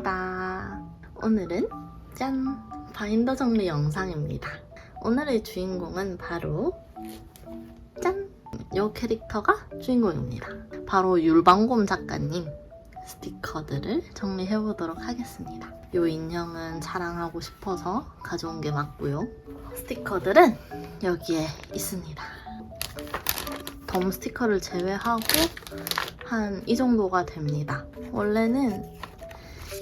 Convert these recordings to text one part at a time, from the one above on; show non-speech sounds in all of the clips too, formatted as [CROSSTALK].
반갑습니다. 오늘은 짠! 바인더 정리 영상입니다. 오늘의 주인공은 바로 짠! 이 캐릭터가 주인공입니다. 바로 율방곰 작가님 스티커들을 정리해 보도록 하겠습니다. 이 인형은 자랑하고 싶어서 가져온 게 맞고요. 스티커들은 여기에 있습니다. 덤 스티커를 제외하고 한 이 정도가 됩니다. 원래는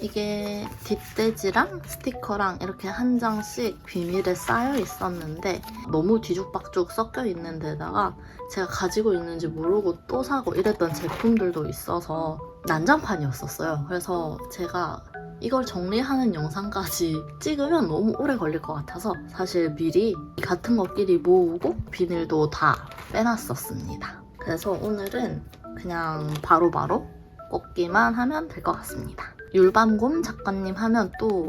이게 뒷돼지랑 스티커랑 이렇게 한 장씩 비닐에 쌓여 있었는데 너무 뒤죽박죽 섞여 있는 데다가 제가 가지고 있는지 모르고 또 사고 이랬던 제품들도 있어서 난장판이었었어요. 그래서 제가 이걸 정리하는 영상까지 [LAUGHS] 찍으면 너무 오래 걸릴 것 같아서 사실 미리 같은 것끼리 모으고 비닐도 다 빼놨었습니다. 그래서 오늘은 그냥 바로바로 꽂기만 하면 될 것 같습니다. 율밤곰 작가님 하면 또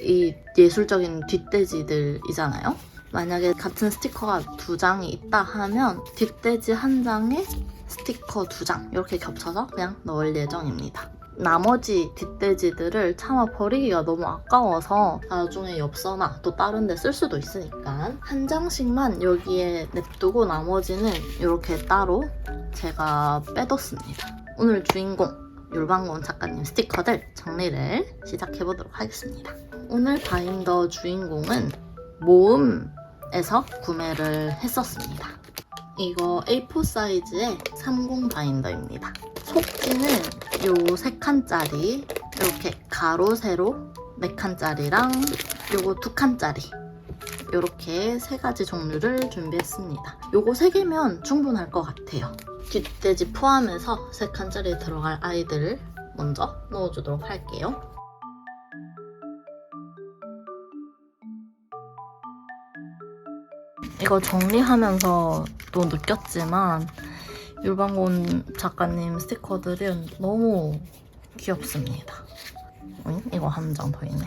이 예술적인 뒷돼지들이잖아요. 만약에 같은 스티커가 두 장이 있다 하면 뒷돼지 한 장에 스티커 두 장 이렇게 겹쳐서 그냥 넣을 예정입니다. 나머지 뒷돼지들을 차마 버리기가 너무 아까워서 나중에 엽서나 또 다른 데 쓸 수도 있으니까 한 장씩만 여기에 냅두고 나머지는 이렇게 따로 제가 빼뒀습니다. 오늘 주인공 율방곤 작가님 스티커들 정리를 시작해 보도록 하겠습니다. 오늘 바인더 주인공은 모음에서 구매를 했었습니다. 이거 A4 사이즈의 30 바인더입니다. 속지는 요 3칸짜리 이렇게 가로 세로 4칸짜리랑 요거 2칸짜리 이렇게 세 가지 종류를 준비했습니다. 요거 세 개면 충분할 것 같아요. 뒷돼지 포함해서 세 칸짜리에 들어갈 아이들을 먼저 넣어주도록 할게요. 이거 정리하면서 또 느꼈지만 율방곤 작가님 스티커들은 너무 귀엽습니다. 응? 이거 한 장 더 있네.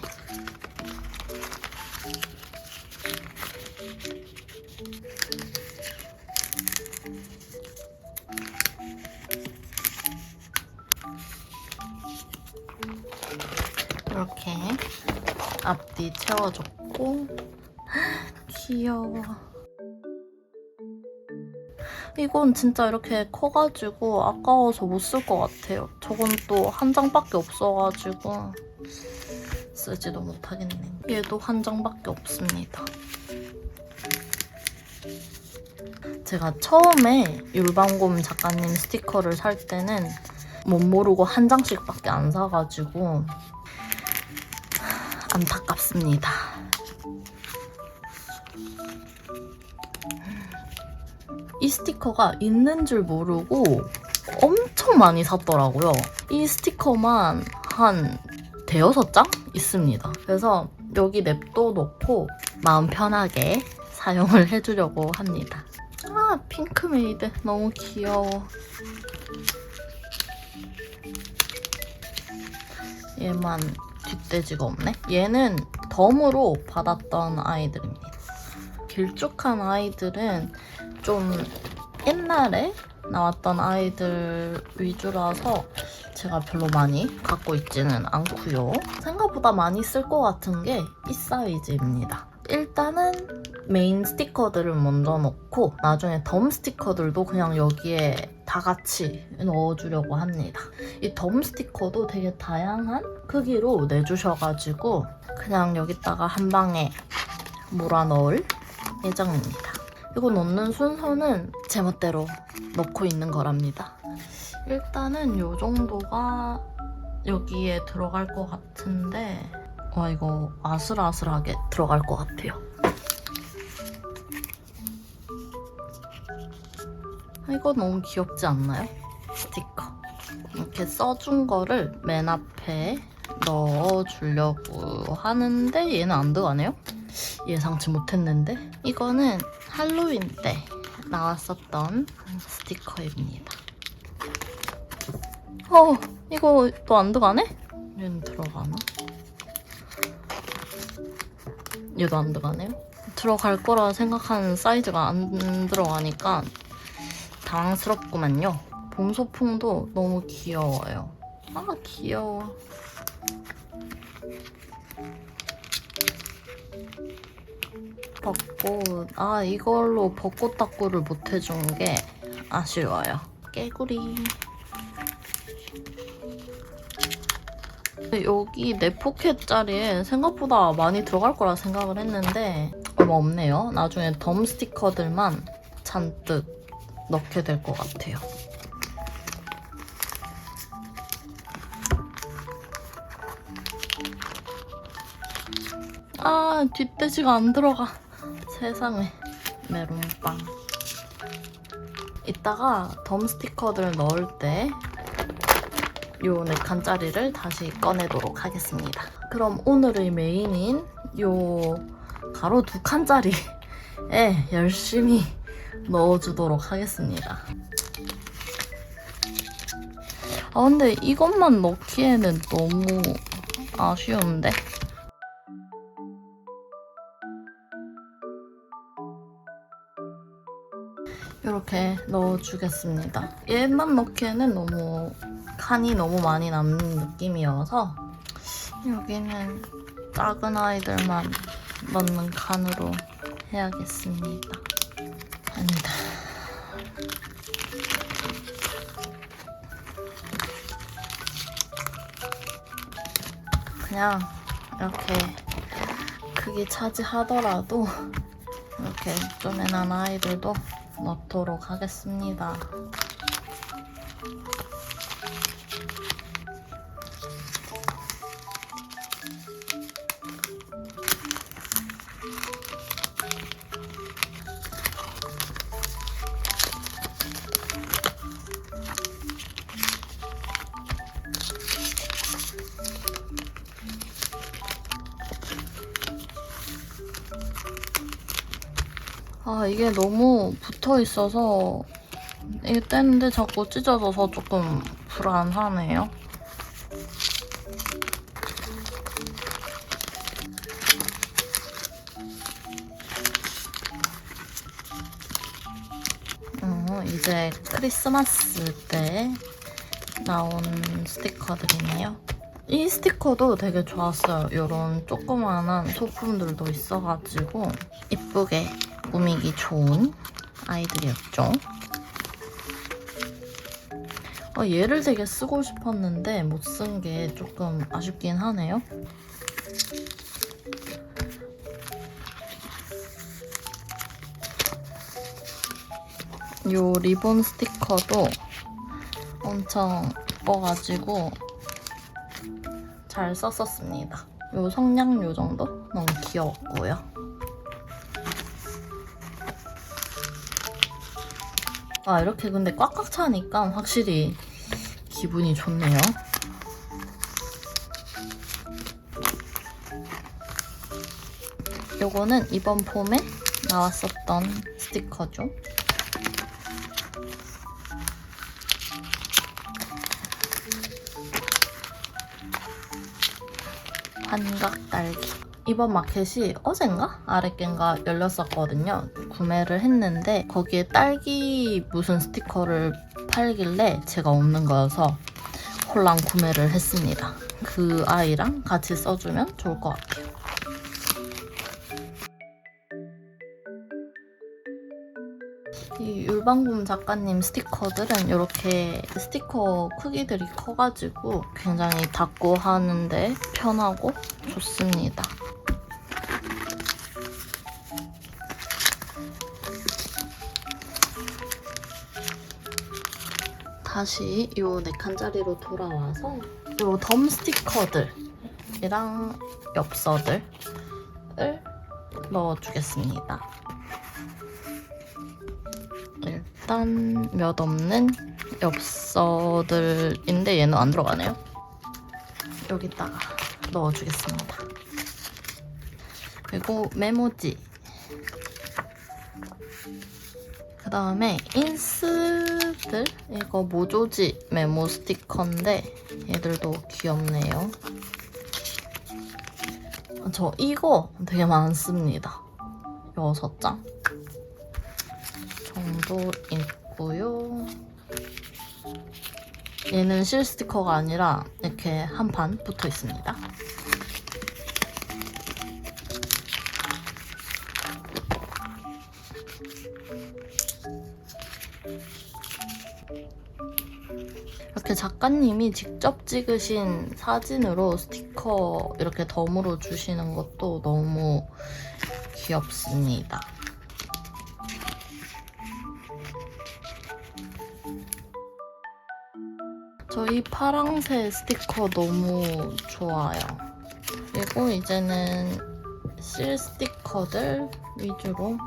이렇게 앞뒤 채워줬고 [GASPS] 귀여워. 이건 진짜 이렇게 커가지고 아까워서 못 쓸 것 같아요. 저건 또 한 장밖에 없어가지고 쓰지도 못하겠네. 얘도 한 장밖에 없습니다. 제가 처음에 율방곰 작가님 스티커를 살 때는 못 모르고 한 장씩밖에 안 사가지고 안타깝습니다. 이 스티커가 있는 줄 모르고 엄청 많이 샀더라고요. 이 스티커만 한 대여섯 장 있습니다. 그래서 여기 냅둬 놓고 마음 편하게 사용을 해주려고 합니다. 아, 핑크메이드 너무 귀여워. 얘만 뒷돼지가 없네. 얘는 덤으로 받았던 아이들입니다. 길쭉한 아이들은 좀 옛날에 나왔던 아이들 위주라서 제가 별로 많이 갖고 있지는 않고요. 생각보다 많이 쓸 것 같은 게 이 사이즈입니다. 일단은 메인 스티커들을 먼저 넣고 나중에 덤 스티커들도 그냥 여기에 다 같이 넣어주려고 합니다. 이 덤 스티커도 되게 다양한 크기로 내주셔가지고 그냥 여기다가 한 방에 몰아넣을 예정입니다. 이거 넣는 순서는 제멋대로 넣고 있는 거랍니다. 일단은 이 정도가 여기에 들어갈 것 같은데 와 이거 아슬아슬하게 들어갈 것 같아요. 이거 너무 귀엽지 않나요? 스티커. 이렇게 써준 거를 맨 앞에 넣어주려고 하는데 얘는 안 들어가네요? 예상치 못했는데 이거는 할로윈 때 나왔었던 스티커입니다. 어 이거 또 안 들어가네? 얘는 들어가나? 얘도 안 들어가네요. 들어갈 거라 생각하는 사이즈가 안 들어가니까 당황스럽구만요. 봄 소풍도 너무 귀여워요. 아 귀여워. 벚꽃 아 이걸로 벚꽃 닦구를 못 해준 게 아쉬워요. 깨구리 여기 내 포켓자리에 생각보다 많이 들어갈 거라 생각을 했는데 얼마 없네요. 나중에 덤 스티커들만 잔뜩 넣게 될 것 같아요. 아, 뒷돼지가 안 들어가. 세상에. 메론빵. 이따가 덤 스티커들 넣을 때요네 칸짜리를 다시 꺼내도록 하겠습니다. 그럼 오늘의 메인인 요 가로 두 칸짜리에 [LAUGHS] 열심히 넣어주도록 하겠습니다. 아 근데 이것만 넣기에는 너무 아쉬운데? 이렇게 넣어주겠습니다. 얘만 넣기에는 너무 칸이 너무 많이 남는 느낌이어서 여기는 작은 아이들만 넣는 칸으로 해야겠습니다. 아니다. 그냥 이렇게 크기 차지하더라도 이렇게 쪼매난 아이들도 넣도록 하겠습니다. 아 이게 너무 붙어 있어서 이게 떼는데 자꾸 찢어져서 조금 불안하네요. 어, 이제 크리스마스 때 나온 스티커들이네요. 이 스티커도 되게 좋았어요. 이런 조그마한 소품들도 있어가지고 이쁘게 꾸미기 좋은 아이들이었죠. 어, 얘를 되게 쓰고 싶었는데 못 쓴 게 조금 아쉽긴 하네요. 요 리본 스티커도 엄청 예뻐가지고 잘 썼었습니다. 요 성냥 요 정도 너무 귀여웠고요. 아 이렇게 근데 꽉꽉 차니까 확실히 기분이 좋네요. 요거는 이번 봄에 나왔었던 스티커죠. 환각 딸기. 이번 마켓이 어젠가? 아랫겐가 열렸었거든요. 구매를 했는데 거기에 딸기 무슨 스티커를 팔길래 제가 없는 거여서 홀랑 구매를 했습니다. 그 아이랑 같이 써주면 좋을 것 같아요. 이 율방금 작가님 스티커들은 이렇게 스티커 크기들이 커가지고 굉장히 닫고 하는데 편하고 좋습니다. 다시 이네 칸짜리로 돌아와서 이덤 스티커들이랑 엽서들을 넣어주겠습니다. 일단 몇 없는 엽서들인데 얘는 안 들어가네요. 여기다가 넣어주겠습니다. 그리고 메모지. 그 다음에 인스 들 이거 모조지 메모 스티커인데 얘들도 귀엽네요. 저 이거 되게 많습니다. 여섯 장. 정도 있고요. 얘는 실 스티커가 아니라 이렇게 한 판 붙어 있습니다. 이렇게 작가님이 직접 찍으신 사진으로 스티커 이렇게 덤으로 주시는 것도 너무 귀엽습니다. 저희 파랑새 스티커 너무 좋아요. 그리고 이제는 실 스티커들 위주로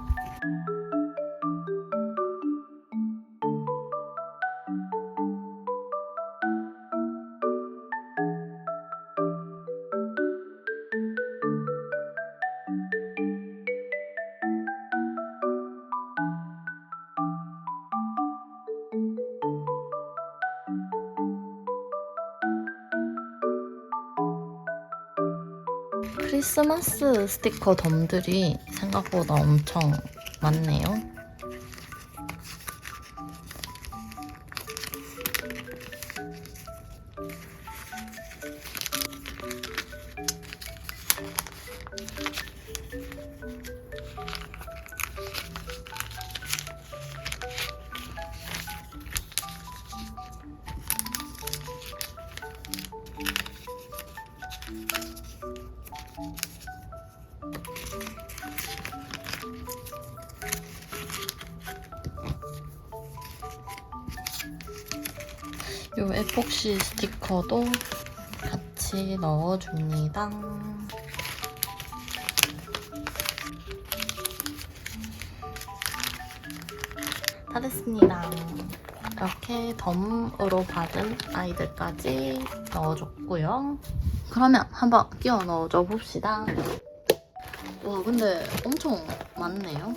크리스마스 스티커 덤들이 생각보다 엄청 많네요. 폭시 스티커도 같이 넣어줍니다. 다 됐습니다. 이렇게 덤으로 받은 아이들까지 넣어줬고요. 그러면 한번 끼워 넣어줘 봅시다. 와 근데 엄청 많네요.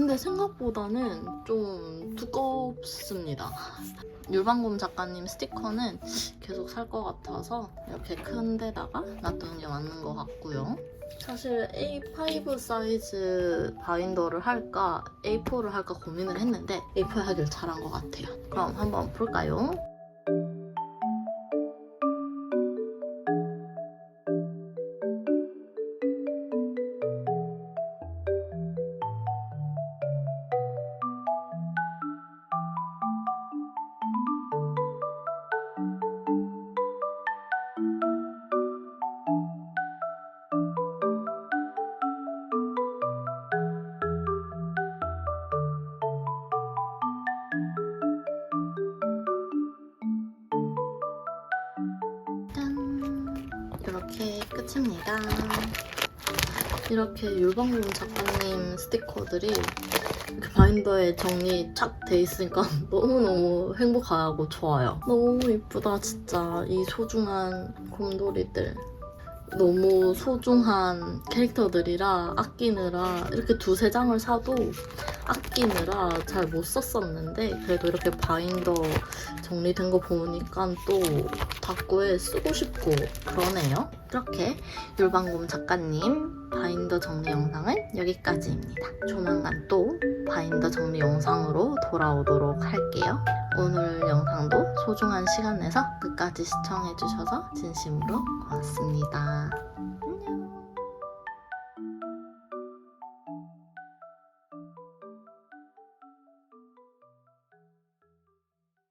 근데 생각보다는 좀 두껍습니다. [LAUGHS] 율방곰 작가님 스티커는 계속 살 것 같아서 이렇게 큰 데다가 놔두는 게 맞는 것 같고요. 사실 A5 사이즈 바인더를 할까 A4를 할까 고민을 했는데 A4 하길 잘한 것 같아요. 그럼 한번 볼까요? 끝입니다. 이렇게 율방공 작가님 스티커들이 이렇게 바인더에 정리 착 돼 있으니까 [LAUGHS] 너무너무 행복하고 좋아요. 너무 이쁘다, 진짜. 이 소중한 곰돌이들. 너무 소중한 캐릭터들이라 아끼느라 이렇게 두세 장을 사도 아끼느라 잘 못 썼었는데 그래도 이렇게 바인더 정리된 거 보니까 또 다꾸에 쓰고 싶고 그러네요. 이렇게 율방곰 작가님 바인더 정리 영상은 여기까지입니다. 조만간 또 바인더 정리 영상으로 돌아오도록 할게요. 오늘 영상도 소중한 시간 내서 끝까지 시청해주셔서 진심으로 고맙습니다.